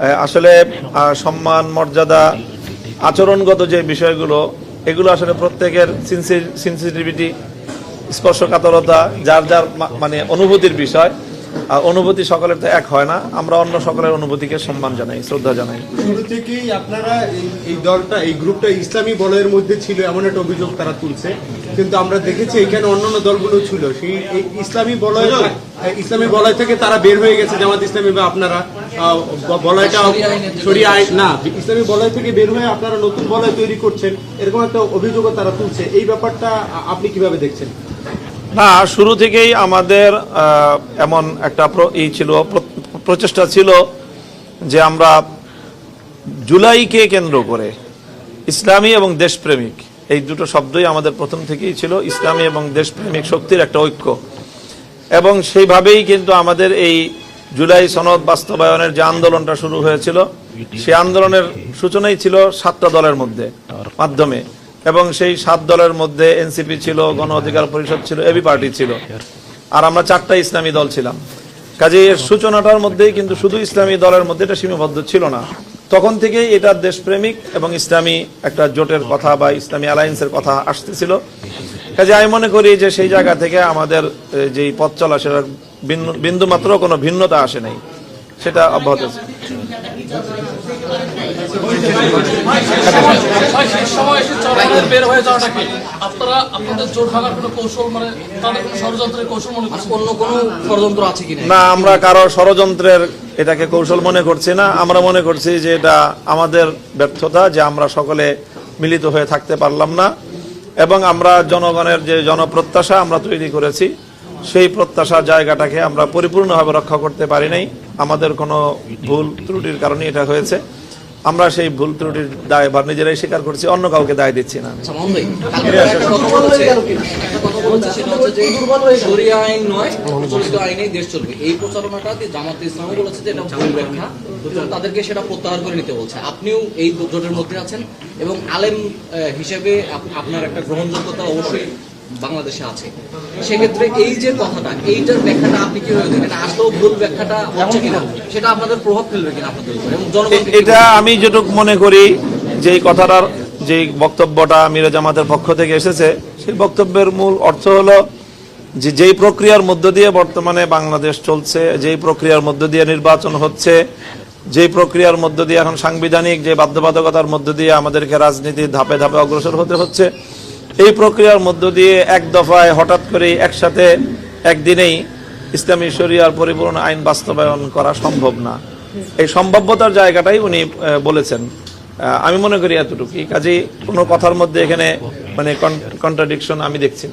আসলে সম্মান মর্যাদা আচরণগত যে বিষয়গুলো এগুলো আসলে প্রত্যেকের সেন্সিটিভিটি স্পর্শকাতরতা যার যার মা- মানে অনুভূতির বিষয় আর অনুভূতি সকলের তো এক হয় না আমরা অন্য সকলের অনুভূতিকে সম্মান জানাই শ্রদ্ধা জানাই। শুরু থেকেই আপনারা এই- এই দলটা এই গ্রুপটা ইসলামী বলয়ের মধ্যে ছিল এমন একটা অভিযোগ তারা তুলছে। কিন্তু আমরা দেখেছি এখানে অন্যান্য দলগুলো ছিল। সেই ইসলামী বলয় ইসলামী বলয় থেকে তারা বের হয়ে গেছে জামাত ইসলামী বা আপনারা। বলয়টা সরিয়ে না, ইসলামী বলয় থেকে বের হয়ে আপনারা নতুন বলয় তৈরি করছেন, এরকম একটা অভিযোগও তারা তুলছে। এই ব্যাপারটা আপনি কীভাবে দেখছেন? না, শুরু থেকেই আমাদের এমন একটা ই ছিল প্রচেষ্টা ছিল যে আমরা জুলাইকে কেন্দ্র করে ইসলামী এবং দেশপ্রেমিক, এই দুটো শব্দই আমাদের প্রথম থেকেই ছিল, ইসলামী এবং দেশপ্রেমিক শক্তির একটা ঐক্য। এবং সেইভাবেই কিন্তু আমাদের এই জুলাই সনদ বাস্তবায়নের যে আন্দোলনটা শুরু হয়েছিল সেই আন্দোলনের সূচনাই ছিল সাতটা দলের মধ্যে মাধ্যমে। এবং সেই সাত দলের মধ্যে এনসিপি ছিল, গণ অধিকার পরিষদ ছিল, এবি পার্টি ছিল। আর আমরা চারটা ইসলামী দল ছিলাম। কাজে এর সূচনাটার মধ্যেই কিন্তু শুধু ইসলামী দলের মধ্যে এটা সীমাবদ্ধ ছিল না। তখন থেকেই এটা দেশপ্রেমিক এবং ইসলামী একটা জোটের কথা বা ইসলামী অ্যালায়েন্সের কথা আসতেছিল। কাজে আমি মনে করি যে সেই জায়গা থেকে আমাদের যেই পথ চলা সেটার বিন্দু- বিন্দুমাত্র কোনো ভিন্নতা আসে নাই। সেটা অব্যাহত আছে। ভাই, শেষ সময় এসে চরমনায় বের হয়ে যাওয়াটা কি? আপনারা আপনাদের জোট ভাঙার কোনো কৌশল মানে মনে না আমরা কারও ষড়যন্ত্রের এটাকে কৌশল মনে করছি না। আমরা মনে করছি যে এটা আমাদের ব্যর্থতা যে আমরা সকলে মিলিত হয়ে থাকতে পারলাম না। এবং আমরা জনগণের যে জনপ্রত্যাশা আমরা তৈরি করেছি সেই প্রত্যাশার জায়গাটাকে আমরা পরিপূর্ণভাবে রক্ষা করতে পারি নাই। আমাদের কোনো ভুল ত্রুটির কারণে এটা হয়েছে। আমরা সেই ভুল ত্রুটির দায় বা নিজেরাই স্বীকার করছি অন্য কাউকে দায় দিচ্ছি না। আচ্ছা মামুন ভাই কালকে একটা কথা বলেছে। একটা কথা বলেছে সেটা হচ্ছে যে শরিয়া আইন নয় প্রচলিত আইনেই দেশ চলবে। এই প্রচারণাটা দিয়ে জামাত ইসলামও বলেছে যে এটা ভুল ব্যাখ্যা এবং তাদেরকে সেটা প্রত্যাহার করে নিতে বলছে। আপনিও এই জোটের মধ্যে আছেন এবং আলেম হিসেবে আপনার একটা গ্রহণযোগ্যতা অবশ্যই বাংলাদেশে আছে। সেক্ষেত্রে এই যে কথাটা এইটার ব্যাখ্যাটা আপনি কীভাবে দেখেন আসলেও ভুল ব্যাখ্যাটা হচ্ছে কিনা? সেটা আপনাদের প্রভাব ফেলবে কিনা আপনাদের উপর? এবং এটা আমি যেটুকু মনে করি যে কথাটার যে বক্তব্যটা মিরা জামাতের পক্ষ থেকে এসেছে সেই বক্তব্যের মূল অর্থ হলো যে যেই প্রক্রিয়ার মধ্য দিয়ে বর্তমানে বাংলাদেশ চলছে যেই প্রক্রিয়ার মধ্য দিয়ে নির্বাচন হচ্ছে যেই প্রক্রিয়ার মধ্য দিয়ে এখন সাংবিধানিক যে বাধ্যবাধকতার মধ্য দিয়ে আমাদেরকে রাজনীতির ধাপে ধাপে অগ্রসর হতে হচ্ছে এই প্রক্রিয়ার মধ্য দিয়ে এক দফায় হঠাৎ করে একসাথে একদিনেই ইসলামী শরিয়ার পরিপূর্ণ আইন বাস্তবায়ন করা সম্ভব না। এই সম্ভাব্যতার জায়গাটাই উনি বলেছেন। আমি মনে করি এতটুকু কাজে কোনো কথার মধ্যে এখানে মানে কন্ট্রাডিকশন আমি দেখছি না।